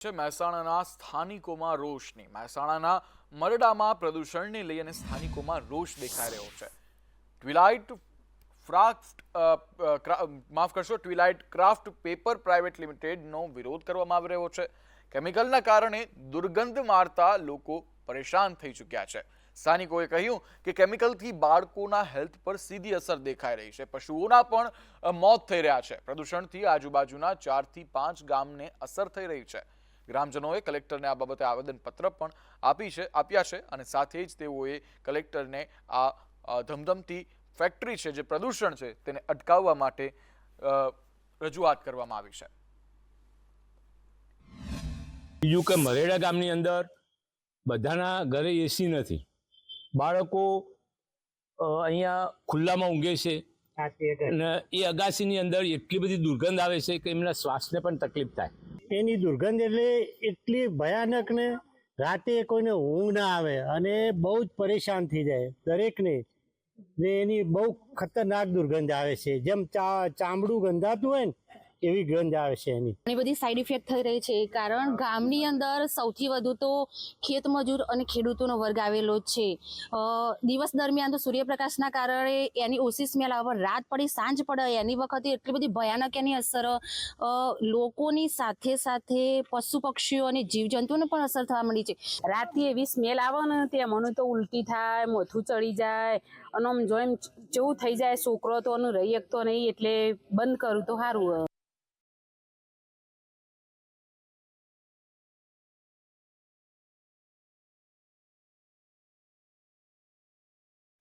છે મહેસાણાના સ્થાનિકોમાં રોષની. મહેસાણાના મરડામાં પ્રદૂષણને લઈ અને સ્થાનિકોમાં રોષ દેખાઈ રહ્યો છે. ટ્વિલાઇટ ફ્રાફ્ટ માફ કરશો ટ્વિલાઇટ ક્રાફ્ટ પેપર પ્રાઇવેટ લિમિટેડનો વિરોધ કરવામાં આવી રહ્યો છે. કેમિકલના કારણે દુર્ગંધ મારતા લોકો પરેશાન થઈ ચૂક્યા છે. સ્થાનિકોએ કહ્યું કે કેમિકલથી બાળકોના હેલ્થ પર સીધી અસર દેખાઈ રહી છે. પશુઓના પણ મોત થઈ રહ્યા છે. પ્રદૂષણથી આજુબાજુના ચારથી પાંચ ગામને અસર થઈ રહી છે. ગ્રામજનોએ કલેક્ટરને આ બાબતે આવેદનપત્ર પણ આપી છે આપ્યા છે અને સાથે જ તેઓએ કલેક્ટરને આ ધમધમતી ફેક્ટરી છે જે પ્રદૂષણ છે તેને અટકાવવા માટે રજૂઆત કરવામાં આવી છે. બીજું કે મરેડા ગામની અંદર બધાના ઘરે એસી નથી. બાળકો અહીંયા ખુલ્લામાં ઊંઘે છે અને એ અગાસીની અંદર એટલી બધી દુર્ગંધ આવે છે કે એમના શ્વાસને પણ તકલીફ થાય. એની દુર્ગંધ એટલે એટલી ભયાનક ને રાતે કોઈને ઊંઘ ના આવે અને બહુ જ પરેશાન થઈ જાય દરેકને. ને એની બહુ ખતરનાક દુર્ગંધ આવે છે. જેમ ચા ચામડું ગંધાતું હોય ને એવી ગંધ આવે છે એની? ઘણી બધી સાઈડ ઇફેક્ટ થઈ રહી છે. કારણ ગામની અંદર સૌથી વધુ તો ખેતમજૂર અને ખેડૂતોનો વર્ગ આવેલો જ છે. દિવસ દરમિયાન તો સૂર્યપ્રકાશના કારણે એની ઓછી સ્મેલ આવે રાત પડી, સાંજ પડે, એની વખતે એટલી બધી ભયાનક એની અસર લોકોની સાથે સાથે પશુ પક્ષીઓ અને જીવજંતુઓને પણ અસર થવા માંડી છે. રાતથી એવી સ્મેલ આવે ને, તે મને તો ઉલટી થાય, મોથું ચડી જાય, અને આમ જો એમ જેવું થઈ જાય, છોકરો તો રહી શકતો નહીં, એટલે બંધ કરું તો સારું